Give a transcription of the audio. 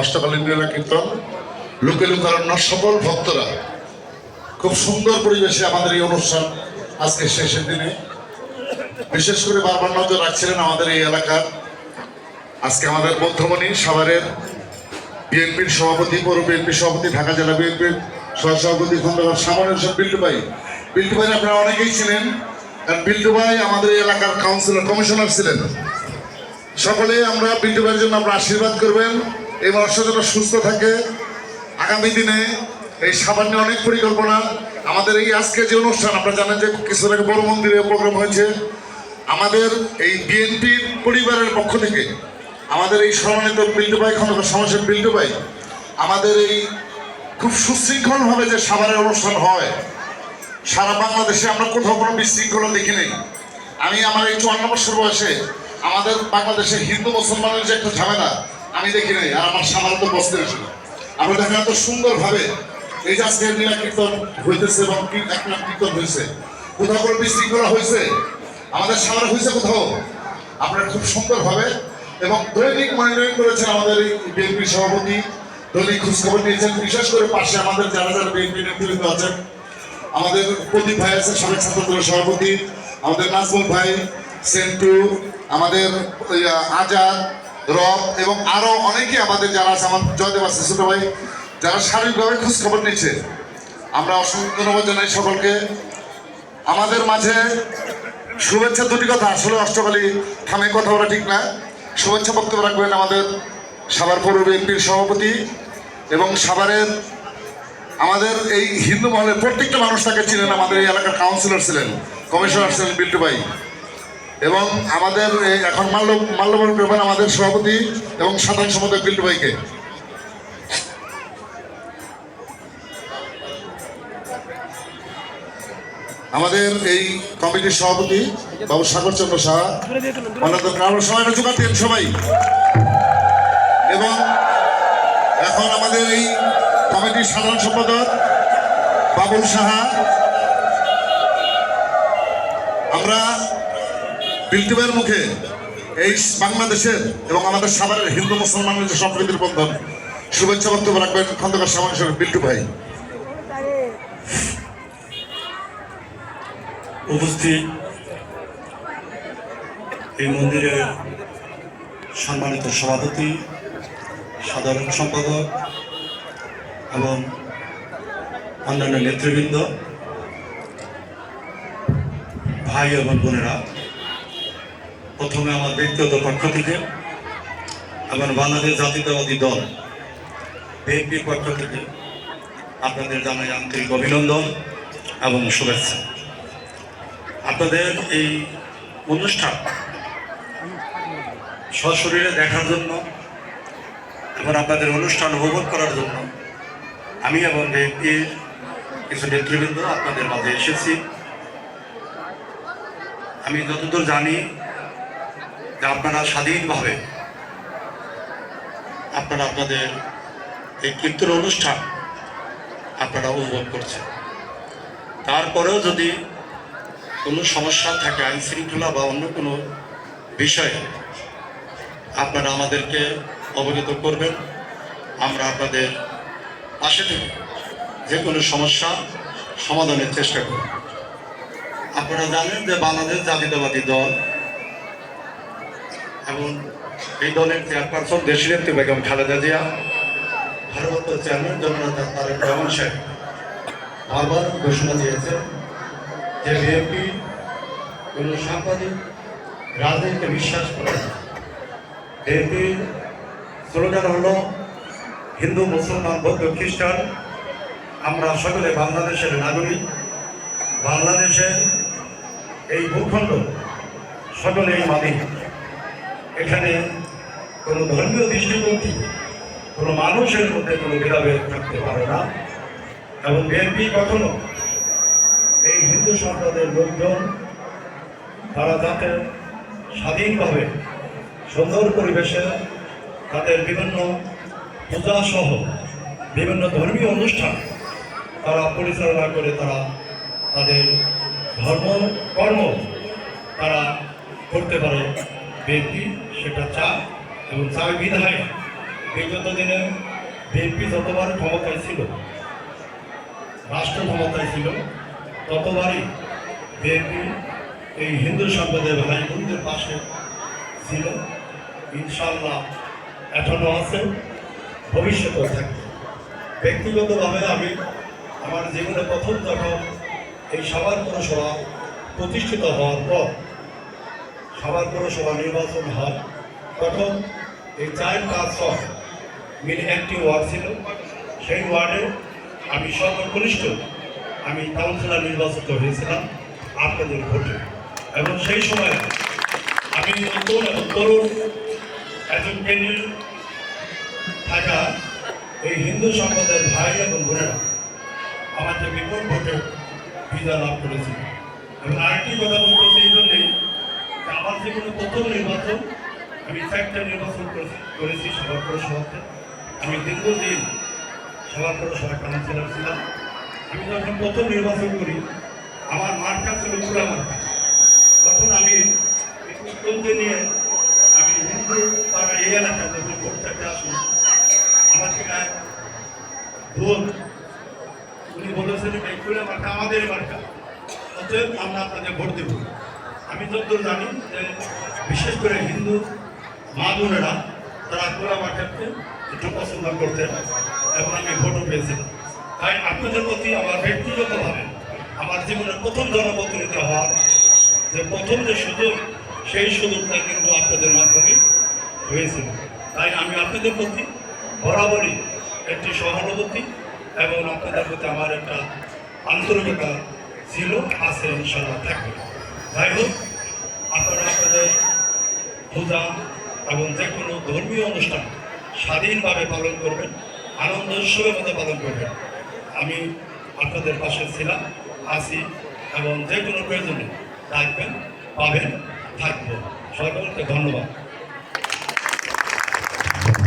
অষ্টকালীন লীলা কীর্তন লোকে লোকারণ্য সকল ভক্তরা খুব সুন্দর পরিবেশে আমাদের এই অনুষ্ঠান আজকে শেষের দিনে। বিশেষ করে বারবার নজর রাখছিলেন আমাদের এই এলাকার আজকে আমাদের মধ্যমণি, সাভারের বিএনপির সভাপতি, পৌর বিএনপির সভাপতি, ঢাকা জেলা বিএনপির সহসভাপতি খন্দকার সামনের হোসেন বিল্টু ভাই। বিল্টু ভাই আপনারা অনেকেই ছিলেন, কারণ বিল্টু ভাই আমাদের এই এলাকার কাউন্সিলর কমিশনার ছিলেন। সকলে আমরা বিল্টু ভাইয়ের জন্য আমরা আশীর্বাদ করবেন। এই মানুষটা যেন সুস্থ থাকে। আগামী দিনে এই সামান্য অনেক পরিকল্পনা। আমাদের এই আজকে যে অনুষ্ঠান, আপনারা জানেন যে কিছু আগে বড় মন্দিরে প্রোগ্রাম হয়েছে। আমাদের এই বিএনপির পরিবারের পক্ষ থেকে, আমাদের এই সম্মানিত বিল্টু ভাই সমাজের ভাই, আমাদের এই খুব সুশৃঙ্খলভাবে যে সাভারের অনুষ্ঠান হয়, সারা বাংলাদেশে আমরা কোথাও কোনো বিশৃঙ্খলা দেখি নেই। আমি আমার এই চুয়ান্ন বছর বয়সে আমাদের বাংলাদেশে হিন্দু মুসলমানের যে একটা ঝামেলা আমি দেখি নাই, আর আমার সামান্য তো বসতে আসে আমরা দেখেন এত সুন্দরভাবে এই যে লীলা কীর্তন হইতেছে এবং কী- একটা কীর্তন হয়েছে কোথাও কোনো বিশৃঙ্খলা হয়েছে আমাদের সামনে হয়েছে কোথাও? আপনারা খুব সুন্দরভাবে এবং দৈনিক মনিটরিং করেছেন আমাদের এই বিএনপি সভাপতি, দৈনিক খোঁজখবর নিয়েছেন। বিশেষ করে পাশে আমাদের যারা যারা বিএনপি নেতৃবৃন্দ আছেন, আমাদের প্রদীপ ভাই আছে সাবেক ছাত্রদলের সভাপতি, আমাদের নাজমুল ভাই, সেন্টু, আমাদের আজাদ রব এবং আরও অনেকে আমাদের যারা আছে, আমার জয়দেব আছে, ছোট ভাই, যারা শারীরিকভাবে খোঁজ খবর নিচ্ছে। আমরা অসংখ্য ধন্যবাদ জানাই সকলকে। আমাদের মাঝে শুভেচ্ছা দুটি কথা। আসলে অষ্টকালী থামে কথা বলা ঠিক না। শুভেচ্ছা বক্তব্য রাখবেন আমাদের সাভার পৌর বিএনপির সভাপতি এবং সাভারের আমাদের এই হিন্দু মহলের প্রত্যেকটা মানুষ তাকে ছিলেন আমাদের এই এলাকার কাউন্সিলর ছিলেন কমিশনার ছিলেন বিল্টু ভাই। এবং আমাদের এখন মাল্য মাল্যবরণ করবেন আমাদের সভাপতি এবং সাধারণ সম্পাদক বিল্টু ভাইকে। আমাদের এই কমিটির সভাপতি বাবু সাগর চন্দ্র সাহা। আমরা সবাই সবাই। এবং এখন আমাদের এই কমিটির সাধারণ সম্পাদক বাবুল সাহা। আমরা বিল্টিবের মুখে এই বাংলাদেশের এবং আমাদের সাভারের হিন্দু মুসলমানের যে সম্প্রীতির বন্ধন, শুভেচ্ছা বক্তব্য রাখবেন খন্দকার সামান্য বিল্টু ভাই। উপস্থিত এই মন্দিরের সম্মানিত সভাপতি, সাধারণ সম্পাদক এবং অন্যান্য নেতৃবৃন্দ, ভাই এবং বোনেরা। প্রথমে আমার ব্যক্তিগত পক্ষ থেকে এবং বাংলাদেশ জাতীয়তাবাদী দল, বিএনপির পক্ষ থেকে আপনাদের জানাই আন্তরিক অভিনন্দন এবং শুভেচ্ছা। আপনাদের এই অনুষ্ঠান সশরীরে দেখার জন্য এবং আপনাদের অনুষ্ঠান উপভোগ করার জন্য আমি এবং বিএনপির কিছু নেতৃবৃন্দ আপনাদের মাঝে এসেছি। আমি যতদূর জানি যে আপনারা স্বাধীনভাবে আপনারা আপনাদের এই কীর্তন অনুষ্ঠান আপনারা উপভোগ করছেন। তারপরেও যদি কোনো সমস্যা থাকে, আইন শৃঙ্খলা বা অন্য কোনো বিষয়ে আপনারা আমাদেরকে অবগত করবেন, আমরা আপনাদের পাশে থেকে যে কোনো সমস্যা সমাধানের চেষ্টা করব। আপনারা জানেন যে বাংলাদেশ জাতীয়তাবাদী দল এবং এই দলের চেয়ারপারসন দেশের নেত্রী বেগম খালেদা জিয়া, ভারপ্রাপ্ত চেয়ারম্যান জননেতা তারেক রহমান সাহেব। বারবার ঘোষণা দিয়েছেন যে বিএনপি কোনো সাংবাদিক রাজনীতিতে বিশ্বাস করে না। বিএনপির স্লোগান হলো, হিন্দু, মুসলমান, বৌদ্ধ, খ্রিস্টান, আমরা সকলে বাংলাদেশের নাগরিক। বাংলাদেশের এই ভূখণ্ড সকলেই মালিক। এখানে কোনো ধর্মীয় দৃষ্টিভঙ্গি, কোনো মানুষের মধ্যে কোনো ভেদাভেদ থাকতে পারে না। এবং বিএনপি কখনো এই হিন্দু সম্প্রদায়ের লোকজন, তারা যাতে স্বাধীনভাবে সুন্দর পরিবেশে তাদের বিভিন্ন পূজা সহ বিভিন্ন ধর্মীয় অনুষ্ঠান তারা পরিচালনা করে তারা তাদের ধর্ম কর্ম তারা করতে পারে। বিএনপি সেটা চায় এবং চায় বিধায় বিগত দিনে বিএনপি যতবার ক্ষমতায় ছিল, রাষ্ট্র ক্ষমতায় ছিল, ততবারই বিএনপি এই হিন্দু সম্প্রদায়ের ভাই বোনদের পাশে ছিল। ইনশাল্লাহ এখনও আছে, ভবিষ্যতেও থাকবে। ব্যক্তিগতভাবে আমি আমার জীবনে প্রথম যখন এই সাভার পৌরসভা প্রতিষ্ঠিত হওয়ার পর সাভার পৌরসভা নির্বাচন হয়। তখন এই চার পাঁচ ছয় মিলে একটি ওয়ার্ড ছিল। সেই ওয়ার্ডে আমি সর্বকনিষ্ঠ আমি কাউন্সিলর নির্বাচিত হয়েছিলাম আপনাদের ভোটে। এবং সেই সময় আমি নতুন এবং তরুণ একজন কেন্দ্রীয় থাকা এই হিন্দু সম্প্রদায়ের ভাই এবং বোনেরা আমাকে বিপুল ভোটে বিজয় লাভ করেছে এবং আরেকটি কথা বলতে আমার জীবনে প্রথম নির্বাচন আমি চারটা নির্বাচন করেছি সবার পৌরসভাতে আমি দীর্ঘদিন সবার পৌরসভা কাউন্সিলর ছিলাম। আমি যখন প্রথম নির্বাচন করি, আমার মার্কা ছিল পুরা মার্কা। তখন আমি স্কুলকে নিয়ে আমি হিন্দু পাড়া এই এলাকায় যখন ভোট চাইতে আসি আমাকে এক ভোট। উনি বলেছেন এই পুরা মার্কা আমাদের মার্কা। অতএব আমরা আপনাদের ভোট দেব। আমি যতদূর জানি যে বিশেষ করে হিন্দু মা বোনেরা, তারা পুরা মার্কাকে একটু পছন্দ করতেন এবং আমি ভোটও পেয়েছিলাম। তাই আপনাদের প্রতি আমার ব্যক্তিগতভাবে আমার জীবনের প্রথম জনপ্রতিনিধি হওয়ার যে প্রথম যে সুযোগ, সেই সুযোগটা কিন্তু আপনাদের মাধ্যমে হয়েছিল। তাই আমি আপনাদের প্রতি বরাবরই একটি সহানুভূতি এবং আপনাদের প্রতি আমার একটা আন্তরিকতা ছিল। আছে ইনশাল্লাহ থাকবে। যাই হোক, আপনারা আপনাদের পূজা এবং যে কোনো ধর্মীয় অনুষ্ঠান স্বাধীনভাবে পালন করবেন, আনন্দ উৎসবের মধ্যে পালন করবেন। আমি আপনাদের পাশে ছিলাম, আছি এবং যে কোনো প্রয়োজনে থাকবেন পাবেন, থাকব। সকলকে ধন্যবাদ।